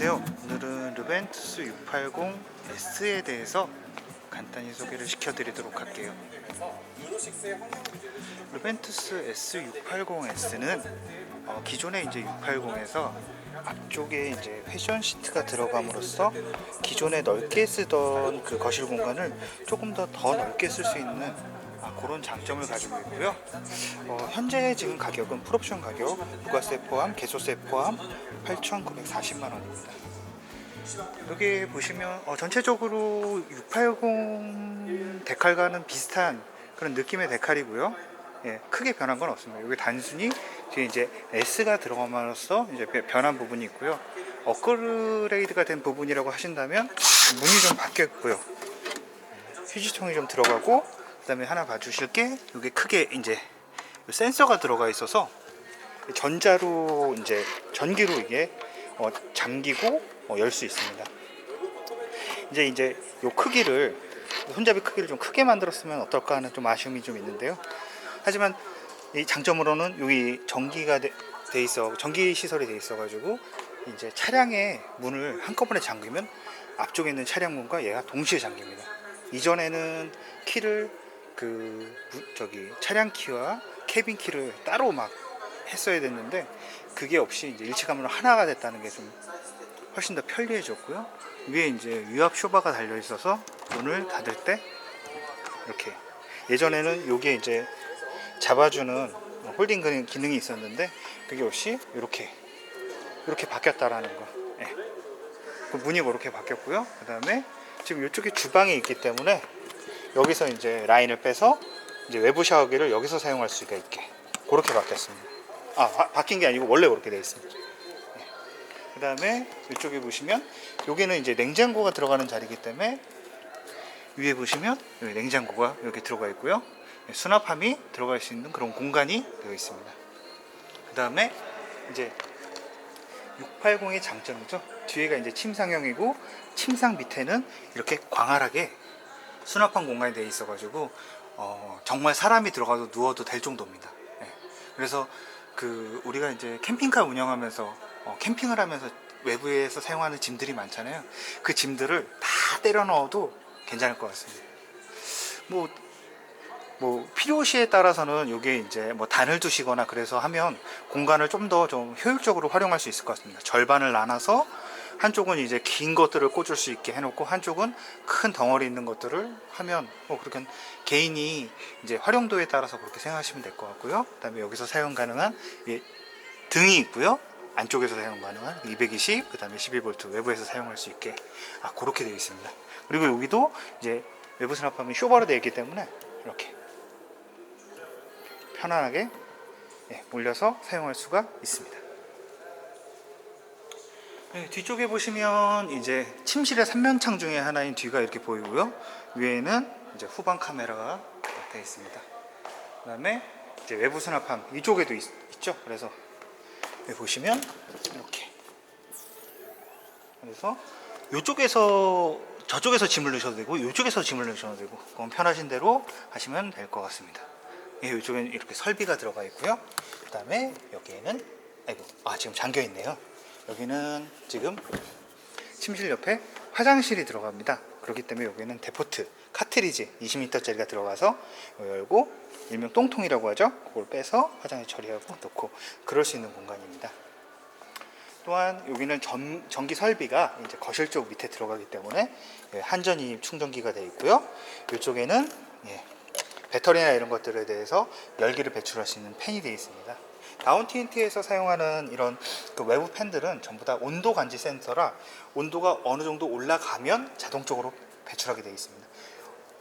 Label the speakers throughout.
Speaker 1: 안녕하세요. 오늘은 루벤투스 680S에 대해서 간단히 소개를 시켜드리도록 할게요. 루벤투스 S680S는 어, 기존의 이제 680에서 앞쪽에 이제 패션 시트가 들어감으로써 기존에 넓게 쓰던 그 거실 공간을 조금 더 더 넓게 쓸 수 있는 아, 그런 장점을 가지고 있고요. 어, 현재 지금 가격은 풀옵션 가격, 부가세 포함, 개소세 포함 8,940만 원입니다. 여기 보시면 어, 전체적으로 680 데칼과는 비슷한 그런 느낌의 데칼이고요. 예, 크게 변한 건 없습니다. 여기 단순히 뒤에 이제 S가 들어감으로써 이제 변한 부분이 있고요. 업그레이드가 된 부분이라고 하신다면 문이 좀 바뀌었고요. 휴지통이 좀 들어가고 그다음에 하나 봐주실 게 이게 크게 이제 센서가 들어가 있어서 전자로 이제 전기로 이게 어, 잠기고 열수 있습니다. 이제 이제 요 크기를 손잡이 크기를 좀 크게 만들었으면 어떨까 하는 좀 아쉬움이 좀 있는데요. 하지만 이 장점으로는 여기 전기가 돼, 돼 있어 전기 시설이 돼 있어 가지고 이제 차량의 문을 한꺼번에 잠그면 앞쪽에 있는 차량 문과 얘가 동시에 잠깁니다. 이전에는 키를 그 무- 저기 차량 키와 캐빈 키를 따로 막 했어야 됐는데 그게 없이 이제 일체감으로 하나가 됐다는 게 좀 훨씬 더 편리해졌고요. 위에 이제 유압 쇼바가 달려 있어서 문을 닫을 때 이렇게 예전에는 요게 이제 잡아주는 홀딩 기능- 기능이 있었는데 그게 없이 이렇게 이렇게 바뀌었다라는 거. 예. 그 문이 그렇게 바뀌었고요. 그 다음에 지금 이쪽에 주방이 있기 때문에 여기서 이제 라인을 빼서 이제 외부 샤워기를 여기서 사용할 수가 있게 그렇게 바뀌었습니다. 아 바, 바뀐 게 아니고 원래 그렇게 되어 있습니다. 그 다음에 이쪽에 보시면 여기는 이제 냉장고가 들어가는 자리이기 때문에 위에 보시면 여기 냉장고가 여기 들어가 있고요. 수납함이 들어갈 수 있는 그런 공간이 되어 있습니다. 그 다음에 이제 680의 장점이죠. 뒤에가 이제 침상형이고 침상 밑에는 이렇게 광활하게 수납한 공간이 되어 있어가지고 어, 정말 사람이 들어가도 누워도 될 정도입니다. 예. 그래서 그 우리가 이제 캠핑카 운영하면서 어, 캠핑을 하면서 외부에서 사용하는 짐들이 많잖아요. 그 짐들을 다 때려 넣어도 괜찮을 것 같습니다. 뭐, 뭐 필요시에 따라서는 이게 이제 뭐 단을 두시거나 그래서 하면 공간을 좀 더좀 효율적으로 활용할 수 있을 것 같습니다. 절반을 나눠서 한쪽은 이제 긴 것들을 꽂을 수 있게 해놓고 한쪽은 큰 덩어리 있는 것들을 하면 뭐 그렇게 개인이 이제 활용도에 따라서 그렇게 생각하시면 될 것 같고요. 그다음에 여기서 사용 가능한 이 등이 있고요. 안쪽에서 사용 가능한 220, 그다음에 12V 외부에서 사용할 수 있게 아 그렇게 되어 있습니다. 그리고 여기도 이제 외부 수납함이 쇼바로 되어 있기 때문에 이렇게 편안하게 예, 올려서 사용할 수가 있습니다. 네, 뒤쪽에 보시면 이제 침실의 삼면창 중에 하나인 뒤가 이렇게 보이고요. 위에는 이제 후방 카메라가 되어 있습니다. 그다음에 이제 외부 수납함 이쪽에도 있, 죠 그래서 여기 보시면 이렇게 그래서 이쪽에서 저쪽에서 짐을 넣으셔도 되고 이쪽에서 짐을 넣으셔도 되고 그건 편하신 대로 하시면 될 것 같습니다. 예, 이쪽에는 이렇게 설비가 들어가 있고요. 그 다음에 여기에는 아이고 아 지금 잠겨 있네요. 여기는 지금 침실 옆에 화장실이 들어갑니다. 그렇기 때문에 여기는 데포트 카트리지 20리터짜리가 들어가서 열고 일명 똥통이라고 하죠. 그걸 빼서 화장실 처리하고 넣고 그럴 수 있는 공간입니다. 또한 여기는 전, 전기 설비가 이제 거실 쪽 밑에 들어가기 때문에 예, 한전이 충전기가 되어 있고요. 이쪽에는 예, 배터리나 이런 것들에 대해서 열기를 배출할 수 있는 팬이 되어 있습니다. 다운 TNT에서 사용하는 이런 그 외부 팬들은 전부 다 온도 감지 센서라 온도가 어느 정도 올라가면 자동적으로 배출하게 되어 있습니다.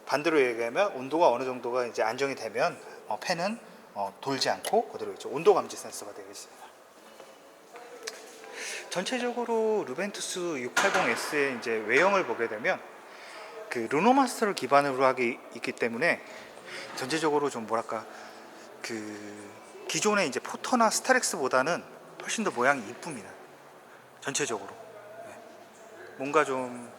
Speaker 1: 반대로 얘기하면 온도가 어느 정도가 이제 안정이 되면 어, 팬은 어, 돌지 않고 그대로 있죠. 온도 감지 센서가 되어 있습니다. 전체적으로 루벤투스 680S의 이제 외형을 보게 되면 그 르노마스터를 기반으로 하기 있기 때문에 전체적으로 좀 뭐랄까 그 기존의 이제 포터나 스타렉스보다는 훨씬 더 모양이 이쁩니다. 전체적으로 네. 뭔가 좀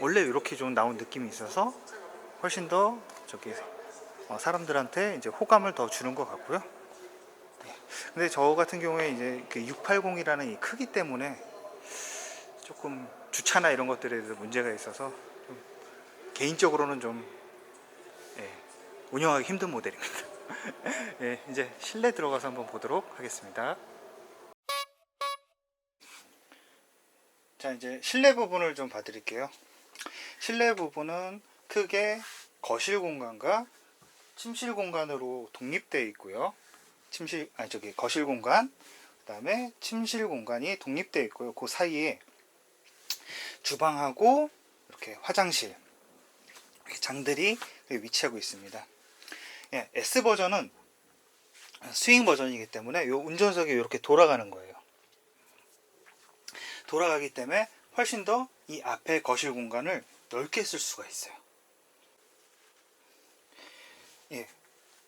Speaker 1: 원래 이렇게 좀 나온 느낌이 있어서 훨씬 더 저기 어, 사람들한테 이제 호감을 더 주는 것 같고요. 네. 근데 저 같은 경우에 이제 그 680이라는 이 크기 때문에 조금 주차나 이런 것들에도 문제가 있어서 좀 개인적으로는 좀 예, 운영하기 힘든 모델입니다. 예, 이제 실내 들어가서 한번 보도록 하겠습니다. 자, 이제 실내 부분을 좀 봐드릴게요. 실내 부분은 크게 거실 공간과 침실 공간으로 독립되어 있고요. 침실 아니 저기 거실 공간 그 다음에 침실 공간이 독립되어 있고요. 그 사이에 주방하고 이렇게 화장실 이렇게 장들이 위치하고 있습니다. 예, S 버전은 스윙 버전이기 때문에 요 운전석이 이렇게 돌아가는 거예요. 돌아가기 때문에 훨씬 더 이 앞에 거실 공간을 넓게 쓸 수가 있어요. 예.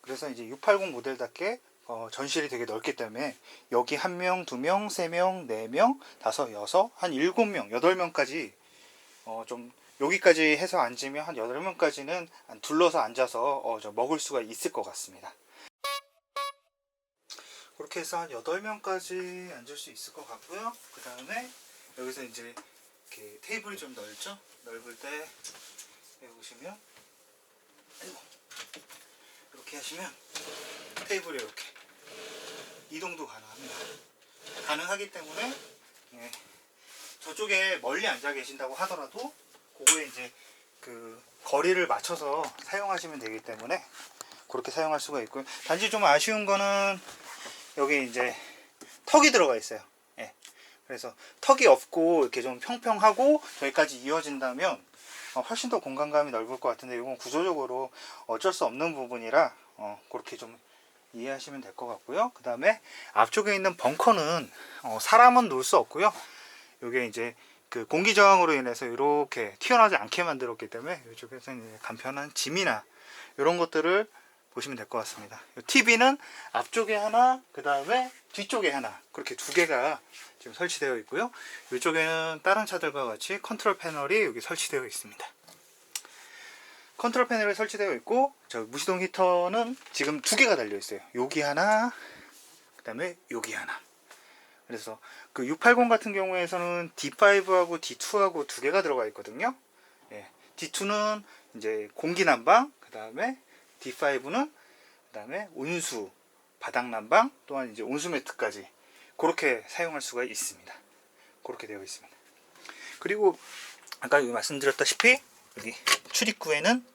Speaker 1: 그래서 이제 680 모델답게 어, 전실이 되게 넓기 때문에 여기 한 명, 두 명, 세 명, 네 명, 다섯, 여섯, 한 일곱 명, 여덟 명까지 어, 좀 여기까지 해서 앉으면 한 여덟 명까지는 둘러서 앉아서 어, 저 먹을 수가 있을 것 같습니다. 그렇게 해서 한 여덟 명까지 앉을 수 있을 것 같고요. 그 다음에 여기서 이제 이렇게 테이블이 좀 넓죠? 넓을 때 보시면 이렇게 하시면 테이블이 이렇게 이동도 가능합니다. 가능하기 때문에 예, 저쪽에 멀리 앉아 계신다고 하더라도 그거에 이제 그 거리를 맞춰서 사용하시면 되기 때문에 그렇게 사용할 수가 있고요. 단지 좀 아쉬운 거는 여기 이제 턱이 들어가 있어요. 예. 그래서 턱이 없고 이렇게 좀 평평하고 저기까지 이어진다면 어, 훨씬 더 공간감이 넓을 것 같은데 이건 구조적으로 어쩔 수 없는 부분이라 어, 그렇게 좀 이해하시면 될 것 같고요. 그 다음에 앞쪽에 있는 벙커는 어, 사람은 놓을 수 없고요. 이게 이제 그 공기 저항으로 인해서 이렇게 튀어나오지 않게 만들었기 때문에 이쪽에서 이제 간편한 짐이나 이런 것들을 보시면 될 것 같습니다. TV는 앞쪽에 하나, 그 다음에 뒤쪽에 하나 그렇게 두 개가 지금 설치되어 있고요. 이쪽에는 다른 차들과 같이 컨트롤 패널이 여기 설치되어 있습니다. 컨트롤 패널이 설치되어 있고 저 무시동 히터는 지금 두 개가 달려 있어요. 여기 하나, 그 다음에 여기 하나. 그래서 그 680 같은 경우에서는 D5하고 D2하고 두 개가 들어가 있거든요. 예, D2는 이제 공기 난방, 그 다음에 D5는 그 다음에 온수, 바닥 난방, 또한 이제 온수 매트까지 그렇게 사용할 수가 있습니다. 그렇게 되어 있습니다. 그리고 아까 말씀드렸다시피 여기 출입구에는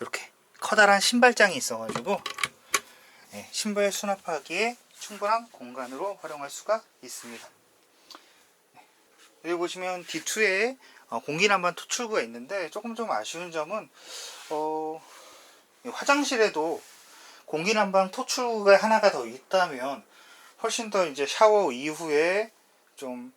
Speaker 1: 이렇게 커다란 신발장이 있어가지고 예, 신발 수납하기에 충분한 공간으로 활용할 수가 있습니다. 네. 여기 보시면 D2에 어, 공기난방 토출구가 있는데 조금 좀 아쉬운 점은 어, 이 화장실에도 공기난방 토출구가 하나가 더 있다면 훨씬 더 이제 샤워 이후에 좀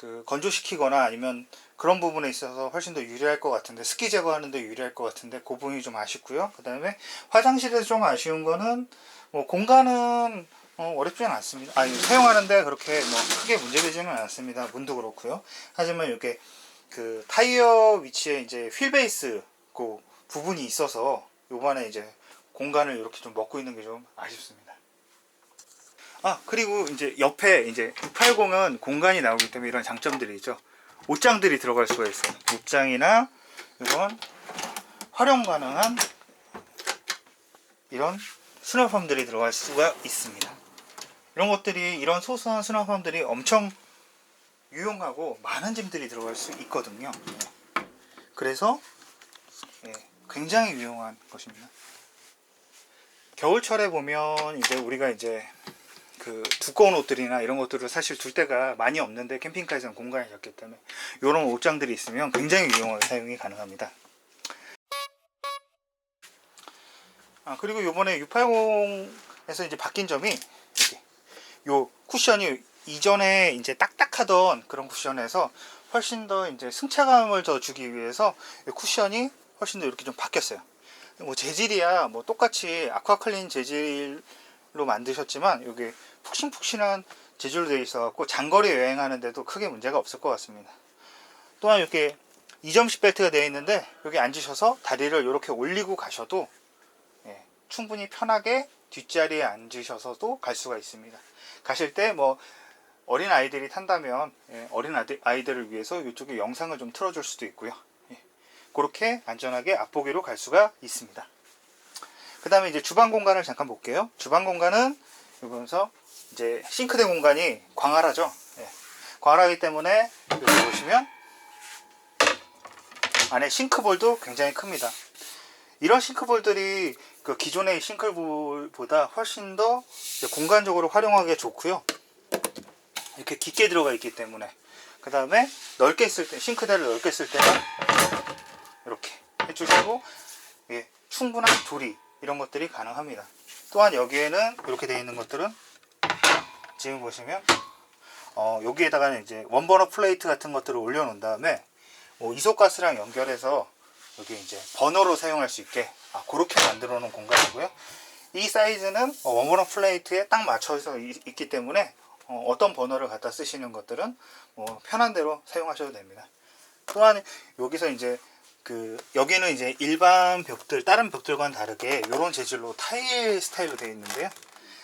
Speaker 1: 그 건조시키거나 아니면 그런 부분에 있어서 훨씬 더 유리할 것 같은데 습기 제거하는데 유리할 것 같은데 그 부분이 좀 아쉽고요. 그 다음에 화장실에서 좀 아쉬운 거는 뭐 공간은 어, 어렵지는 않습니다. 아니 사용하는데 그렇게 뭐 크게 문제되지는 않습니다. 문도 그렇고요. 하지만 이렇게 그 타이어 위치에 이제 휠 베이스 그 부분이 있어서 요번에 이제 공간을 이렇게 좀 먹고 있는 게 좀 아쉽습니다. 아 그리고 이제 옆에 이제 680은 공간이 나오기 때문에 이런 장점들이 있죠. 옷장들이 들어갈 수가 있어요. 옷장이나 이런 활용 가능한 이런 수납함들이 들어갈 수가 있습니다. 이런 것들이 이런 소소한 수납함들이 엄청 유용하고 많은 짐들이 들어갈 수 있거든요. 예. 그래서 예, 굉장히 유용한 것입니다. 겨울철에 보면 이제 우리가 이제 그 두꺼운 옷들이나 이런 것들을 사실 둘 데가 많이 없는데 캠핑카에서는 공간이 적기 때문에 이런 옷장들이 있으면 굉장히 유용하게 사용이 가능합니다. 아 그리고 요번에 680에서 이제 바뀐 점이 요 쿠션이 이전에 이제 딱딱하던 그런 쿠션에서 훨씬 더 이제 승차감을 더 주기 위해서 이 쿠션이 훨씬 더 이렇게 좀 바뀌었어요. 뭐 재질이야 뭐 똑같이 아쿠아클린 재질로 만드셨지만 여기 푹신푹신한 재질로 되어 있어 갖고 장거리 여행하는데도 크게 문제가 없을 것 같습니다. 또한 이렇게 이점식 벨트가 되어 있는데 여기 앉으셔서 다리를 이렇게 올리고 가셔도 예, 충분히 편하게 뒷자리에 앉으셔서도 갈 수가 있습니다. 가실 때 뭐 어린 아이들이 탄다면 예, 어린 아이들, 아이들을 위해서 이쪽에 영상을 좀 틀어줄 수도 있고요. 예, 그렇게 안전하게 앞보기로 갈 수가 있습니다. 그 다음에 이제 주방 공간을 잠깐 볼게요. 주방 공간은 여기서 이제 싱크대 공간이 광활하죠. 예, 광활하기 때문에 여기 보시면 안에 싱크볼도 굉장히 큽니다. 이런 싱크볼들이 그 기존의 싱크볼보다 훨씬 더 공간적으로 활용하기가 좋고요. 이렇게 깊게 들어가 있기 때문에 그 다음에 넓게 쓸 때 싱크대를 넓게 쓸 때는 이렇게 해주시고 예, 충분한 조리 이런 것들이 가능합니다. 또한 여기에는 이렇게 되어 있는 것들은 지금 보시면 어, 여기에다가는 이제 원버너 플레이트 같은 것들을 올려놓은 다음에 뭐 이소가스랑 연결해서 여기 이제 버너로 사용할 수 있게 아, 그렇게 만들어 놓은 공간이고요. 이 사이즈는 어, 원버너 플레이트에 딱 맞춰서 있- 있기 때문에 어, 떤 버너를 갖다 쓰시는 것들은 뭐 편한 대로 사용하셔도 됩니다. 또한 여기서 이제 그 여기는 이제 일반 벽들 다른 벽들과는 다르게 이런 재질로 타일 스타일로 되어 있는데요.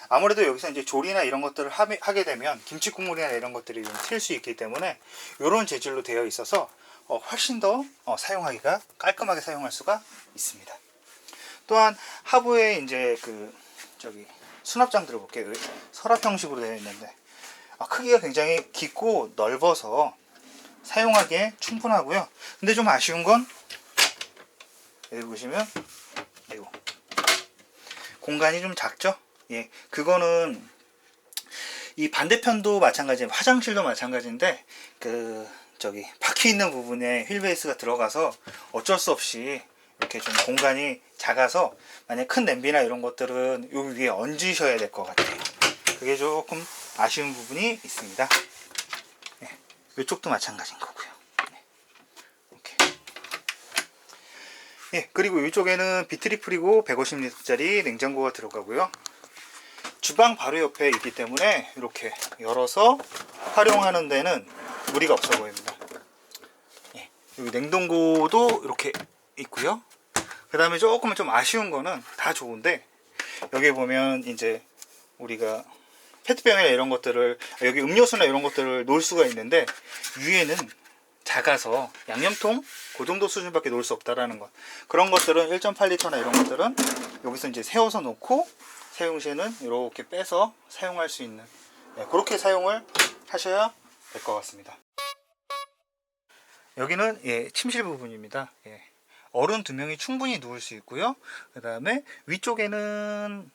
Speaker 1: 아무래도 여기서 이제 조리나 이런 것들을 하게- 되면 김치 국물이나 이런 것들이 좀 튈 수 있기 때문에 이런 재질로 되어 있어서 어, 훨씬 더 어, 사용하기가 깔끔하게 사용할 수가 있습니다. 또한 하부에 이제 그 저기 수납장 들어볼게요. 서랍 형식으로 되어 있는데 아, 크기가 굉장히 깊고 넓어서 사용하기에 충분하고요. 근데 좀 아쉬운 건 여기 보시면 이거 공간이 좀 작죠? 예, 그거는 이 반대편도 마찬가지, 화장실도 마찬가지인데 그 저기 박혀 있는 부분에 휠 베이스가 들어가서 어쩔 수 없이 이렇게 좀 공간이 작아서 만약 큰 냄비나 이런 것들은 여기 위에 얹으셔야 될 것 같아요. 그게 조금 아쉬운 부분이 있습니다. 예, 이쪽도 마찬가지인 거고요. 네. 예, 그리고 이쪽에는 비트리플이고 150리터짜리 냉장고가 들어가고요. 주방 바로 옆에 있기 때문에 이렇게 열어서 활용하는 데는 무리가 없어 보입니다. 예, 여기 냉동고도 이렇게 있고요. 그 다음에 조금 좀 아쉬운 거는 다 좋은데 여기 보면 이제 우리가 페트병이나 이런 것들을 여기 음료수나 이런 것들을 놓을 수가 있는데 위에는 작아서 양념통 그 정도 수준밖에 놓을 수 없다라는 것 그런 것들은 1.8리터나 이런 것들은 여기서 이제 세워서 놓고 사용 시에는 이렇게 빼서 사용할 수 있는 네, 그렇게 사용을 하셔야 될 것 같습니다. 여기는 예, 침실 부분입니다. 예, 어른 두 명이 충분히 누울 수 있고요. 그 다음에 위쪽에는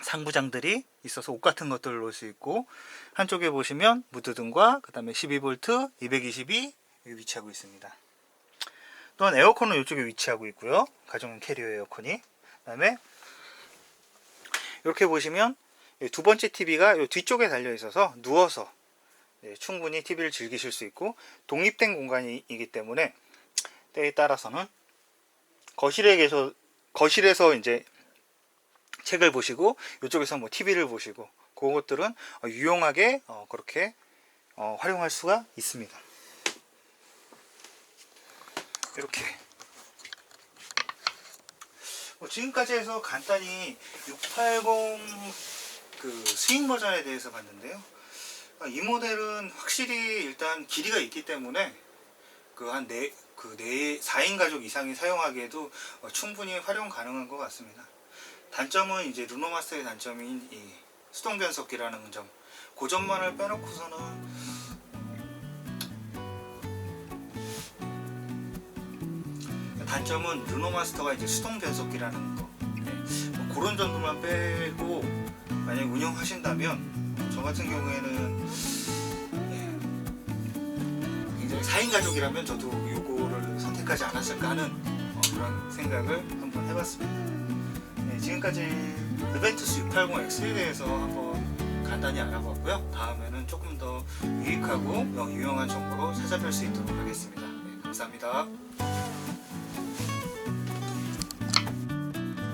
Speaker 1: 상부장들이 있어서 옷 같은 것들을 놓을 수 있고 한쪽에 보시면 무드등과 그 다음에 12V 220이 여기 위치하고 있습니다. 또한 에어컨은 이쪽에 위치하고 있고요. 가정 캐리어 에어컨이 그 다음에 이렇게 보시면 이두 번째 TV가 이 뒤쪽에 달려 있어서 누워서 네, 충분히 TV를 즐기실 수 있고 독립된 공간이기 때문에 때에 따라서는 거실에 계셔 거실에서 이제 책을 보시고 이쪽에서 뭐 TV를 보시고 그것들은 어, 유용하게 어, 그렇게 어, 활용할 수가 있습니다. 이렇게 뭐 지금까지 해서 간단히 680 그 스윙 버전에 대해서 봤는데요. 아, 이 모델은 확실히 일단 길이가 있기 때문에 그 한 네, 그 네, 4인 가족 이상이 사용하기에도 어, 충분히 활용 가능한 것 같습니다. 단점은 이제 루노마스터의 단점인 이 수동 변속기라는 점. 그 점만을 빼놓고서는 단점은 르노마스터가 이제 수동 변속기라는 거. 네, 뭐 그런 정도만 빼고 만약 운영하신다면 저 같은 경우에는 예, 굉장히 4인 가족이라면 저도 요거를 선택하지 않았을까 하는 어, 그런 생각을 한번 해봤습니다. 네, 지금까지 르벤투스 680X에 대해서 한번 간단히 알아봤고요. 다음에는 조금 더 유익하고 어, 유용한 정보로 찾아뵐 수 있도록 하겠습니다. 네, 감사합니다.